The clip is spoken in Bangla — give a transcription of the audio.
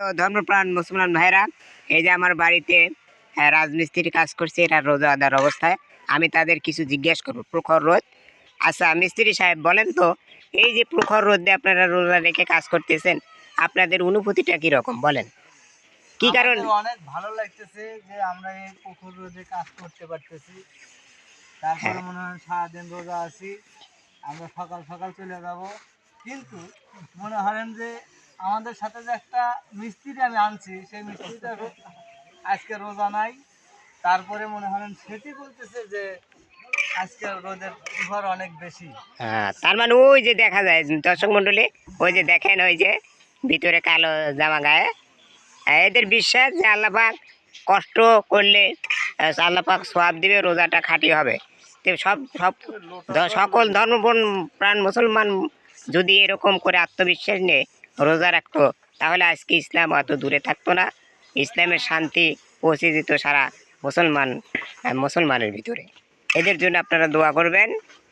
ধর্মপ্রাণ মুসলমান ভাইরা এই যে আমার বাড়িতে হ্যাঁ, রাজমিস্ত্রি কাজ করছে এটা রোজা আদার অবস্থায়। আমি তাদের কিছু জিজ্ঞেস করব। প্রখর রোদ? আচ্ছা মিস্ত্রি সাহেব বলেন তো এই যে প্রখর রোদে আপনারা রোজা রেখে কাজ করতেছেন আপনাদের অনুভূতিটা কীরকম? বলেন। কি কারণ? অনেক ভালো লাগতেছে যে আমরা এই প্রখর রোদে কাজ করতে পারতেছি। তারপরে হ্যাঁ। মনে হয় সারাদিন রোজা আছি আমরা সকাল সকাল চলে যাব। কিন্তু মনে হলেন যে আমাদের সাথে যে একটা মিস্ত্রি আমি আনছি সেই মিস্ত্রিটা আজকে রোজা নাই। তারপরে মনে হলেন সেটি বলতেছে যে আজকে রোদের প্রভার অনেক বেশি। হ্যাঁ, তার মানে ওই যে দেখা যায় দর্শক মন্ডলী ওই যে দেখেন ওই যে ভিতরে কালো জামা গায়ে। হ্যাঁ, এদের বিশ্বাস যে আল্লাপাক কষ্ট করলে আল্লাপাক সোয়াব দিবে রোজাটা খাঁটি হবে। তো সব সব সকল ধর্মপ্রাণ প্রাণ মুসলমান যদি এরকম করে আত্মবিশ্বাস নিয়ে রোজা রাখতো তাহলে আজকে ইসলাম অত দূরে থাকতো না। ইসলামের শান্তি পৌঁছে যেত সারা মুসলমান মুসলমানের ভিতরে। এদের জন্য আপনারা দোয়া করবেন।